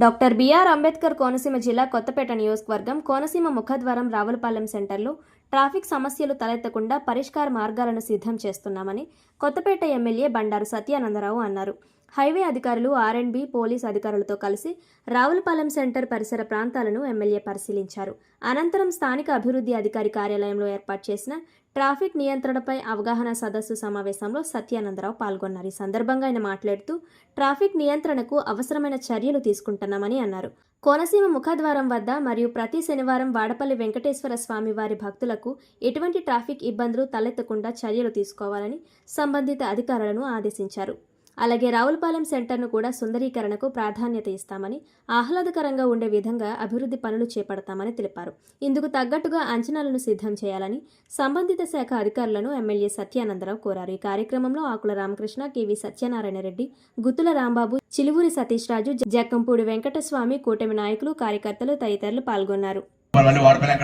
Doctor BR Ambedkar Konaseema జిల్లా కొత్తపేట నియోజకవర్గం కోనసీమ ముఖద్వారం రావులపాలెం సెంటర్లో ట్రాఫిక్ సమస్యలు తలెత్తకుండా పరిష్కార మార్గాలను సిద్ధం చేస్తున్నామని కొత్తపేట ఎమ్మెల్యే బండారు సత్యానందరావు అన్నారు. హైవే అధికారులు ఆర్ఎండ్బి పోలీస్ అధికారులతో కలిసి రావులపాలెం సెంటర్ పరిసర ప్రాంతాలను ఎమ్మెల్యే పరిశీలించారు. అనంతరం స్థానిక అభివృద్ధి అధికారి కార్యాలయంలో ఏర్పాటు చేసిన ట్రాఫిక్ నియంత్రణపై అవగాహన సదస్సు సమావేశంలో సత్యానందరావు పాల్గొన్నారు. ఈ సందర్భంగా ఆయన మాట్లాడుతూ ట్రాఫిక్ నియంత్రణకు అవసరమైన చర్యలు తీసుకుంటున్నామని అన్నారు. కోనసీమ ముఖద్వారం వద్ద మరియు ప్రతి శనివారం వాడపల్లి వెంకటేశ్వర స్వామి వారి భక్తులకు ఎటువంటి ట్రాఫిక్ ఇబ్బందులు తలెత్తకుండా చర్యలు తీసుకోవాలని సంబంధిత అధికారులను ఆదేశించారు. అలాగే రావులపాలెం సెంటర్ను కూడా సుందరీకరణకు ప్రాధాన్యత ఇస్తామని ఆహ్లాదకరంగా ఉండే విధంగా అభివృద్ధి పనులు చేపడతామని తెలిపారు. ఇందుకు తగ్గట్టుగా అంచనాలను సిద్ధం చేయాలని సంబంధిత శాఖ అధికారులను ఎమ్మెల్యే సత్యానందరావు కోరారు. ఈ కార్యక్రమంలో ఆకుల రామకృష్ణ కెవి సత్యనారాయణ రెడ్డి గుత్తుల రాంబాబు చిలువూరి సతీష్ రాజు జక్కంపూడి వెంకటస్వామి కూటమి నాయకులు కార్యకర్తలు తదితరులు పాల్గొన్నారు. మళ్ళీ వాడపల్లి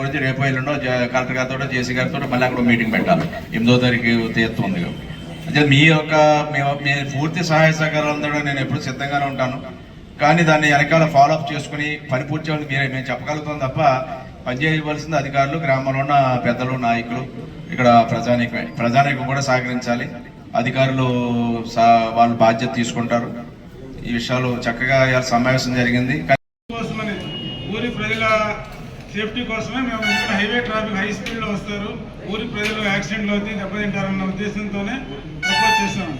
గురించి రేపు ఎల్లుండో కలెక్టర్ గారితో జేసీ గారితో మళ్ళీ అక్కడ మీటింగ్ పెట్టాలి. ఎనిమిదో తారీఖు తీర్థం ఉంది అంటే మీ యొక్క మీ- మీ పూర్తి సహాయ సహకారాలతో నేను ఎప్పుడు సిద్ధంగానే ఉంటాను. కానీ దాన్ని వెనకాల ఫాలో అప్ చేసుకుని పని పూర్తి చేయాలని మీరే మేము చెప్పగలుగుతాం తప్ప పని చేయవలసింది అధికారులు గ్రామంలో ఉన్న పెద్దలు నాయకులు ఇక్కడ ప్రజానీకమే ప్రజానీకం కూడా సహకరించాలి. అధికారులు వాళ్ళు బాధ్యత తీసుకుంటారు. ఈ విషయాలు చక్కగా సమావేశం జరిగింది. సేఫ్టీ కోసమే మేము ఎందుకంటే హైవే ట్రాఫిక్ హై స్పీడ్లో వస్తారు. ఊరి ప్రజలు యాక్సిడెంట్లు అవుతాయి దెబ్బతింటారన్న ఉద్దేశంతోనే ప్రపోజ్ చేశాము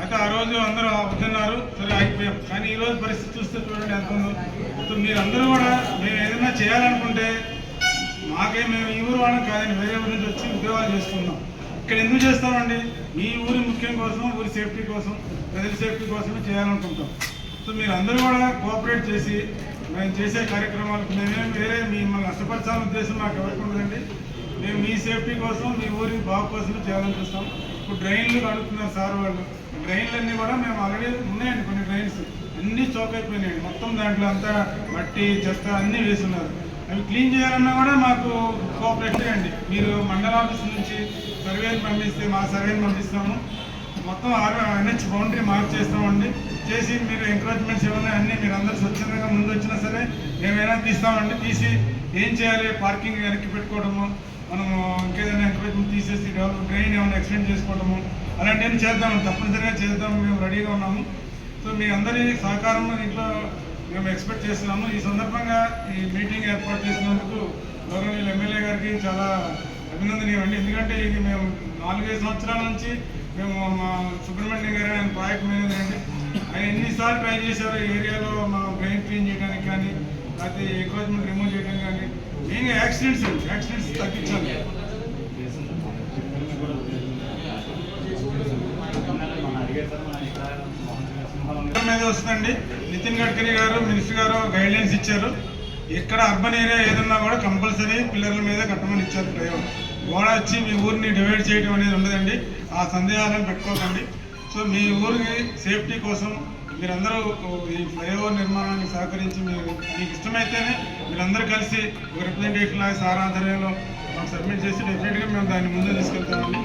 అయితే ఆ రోజు అందరూ అవుతున్నారు సరే అయిపోయాం కానీ ఈ రోజు పరిస్థితి చూస్తే చూడండి ఎంత ఉందో సో మీరందరూ కూడా మేము ఏదైనా చేయాలనుకుంటే మాకే మేము ఈ ఊరు వాళ్ళం కాదని వేరే ఊరి నుంచి వచ్చి ఉద్యోగాలు చేసుకుందాం. ఇక్కడ ఎందుకు చేస్తామండి? మీ ఊరి ముఖ్యం కోసం ఊరి సేఫ్టీ కోసం ప్రజల సేఫ్టీ కోసమే చేయాలనుకుంటాం. సో మీరు అందరూ కూడా కోఆపరేట్ చేసి మేము చేసే కార్యక్రమాలకు మేమేం వేరే మిమ్మల్ని నష్టపరచాలనే ఉద్దేశం మాకు ఎవరికి ఉండదండి. మేము మీ సేఫ్టీ కోసం మీ ఊరి బాగు కోసం చేయాలని చూస్తాం. ఇప్పుడు డ్రైన్లు కడుగుతున్నారు సార్ వాళ్ళు. డ్రైన్లన్నీ కూడా మేము ఆల్రెడీ ఉన్నాయండి కొన్ని డ్రైన్స్. అన్నీ చోక్ అయిపోయినాయండి. మొత్తం దాంట్లో అంతా మట్టి చెత్త అన్నీ వేస్తున్నారు. అవి క్లీన్ చేయాలన్నా కూడా మాకు కోఆపరేట్ అండి. మీరు మండల ఆఫీస్ నుంచి సర్వేని పంపిస్తే మా సర్వేని పంపిస్తాము. మొత్తం ఎన్హెచ్ బౌండరీ మార్క్ చేస్తామండి. చేసి మీరు ఎంకరేజ్మెంట్స్ ఏమన్నా అన్నీ మీరు అందరూ స్వచ్ఛందంగా ముందు వచ్చినా సరే మేమైనా తీస్తామండి తీసి ఏం చేయాలి? పార్కింగ్ వెనక్కి పెట్టుకోవడము మనము ఇంకేదైనా ఎంకరేజ్మెంట్ తీసేసి డెవలప్ డ్రైన్ ఏమైనా ఎక్స్టెండ్ చేసుకోవడము అలాంటివన్నీ చేద్దాం తప్పనిసరిగా చేద్దాము మేము రెడీగా ఉన్నాము. సో మీ అందరి సహకారం దీంట్లో మేము ఎక్స్పెక్ట్ చేస్తున్నాము. ఈ సందర్భంగా ఈ మీటింగ్ ఏర్పాటు చేసినందుకు గౌరవనీయులు ఎమ్మెల్యే గారికి చాలా అభినందనీయం ఎందుకంటే ఇది మేము నాలుగైదు సంవత్సరాల నుంచి మేము మా సుబ్రహ్మణ్యం గారు ఆయన ప్రాజెక్ట్ మేనేజర్ అండి. ఆయన ఎన్నిసార్లు ట్రై చేశారు ఏరియాలో మా క్లీన్ చేయడానికి కానీ లేకపోతే ఎంకరేజ్మెంట్ రిమూవ్ చేయడం కానీ మెయిన్గా యాక్సిడెంట్స్ యాక్సిడెంట్స్ తగ్గించాలి. మీద వస్తుందండి. నితిన్ గడ్కరీ గారు మినిస్టర్ గారు గైడ్ లైన్స్ ఇచ్చారు. ఇక్కడ అర్బన్ ఏరియా ఏదన్నా కూడా కంపల్సరీ పిల్లర్ల మీద కట్టమని ఇచ్చారు ఫ్లైఓవర్ గోడ వచ్చి మీ ఊరిని డివైడ్ చేయడం అనేది ఉండదండి. ఆ సందేహాలను పెట్టుకోకండి. సో మీ ఊరికి సేఫ్టీ కోసం మీరందరూ ఈ ఫ్లైఓవర్ నిర్మాణానికి సహకరించి మీరు మీకు ఇష్టమైతేనే మీరందరూ కలిసి ఒక రిప్రజెంటేషన్ లాగా సార్ ఆధ్వర్యంలో మాకు సబ్మిట్ చేసి డెఫినెట్గా మేము దాన్ని ముందు తీసుకెళ్తామండి.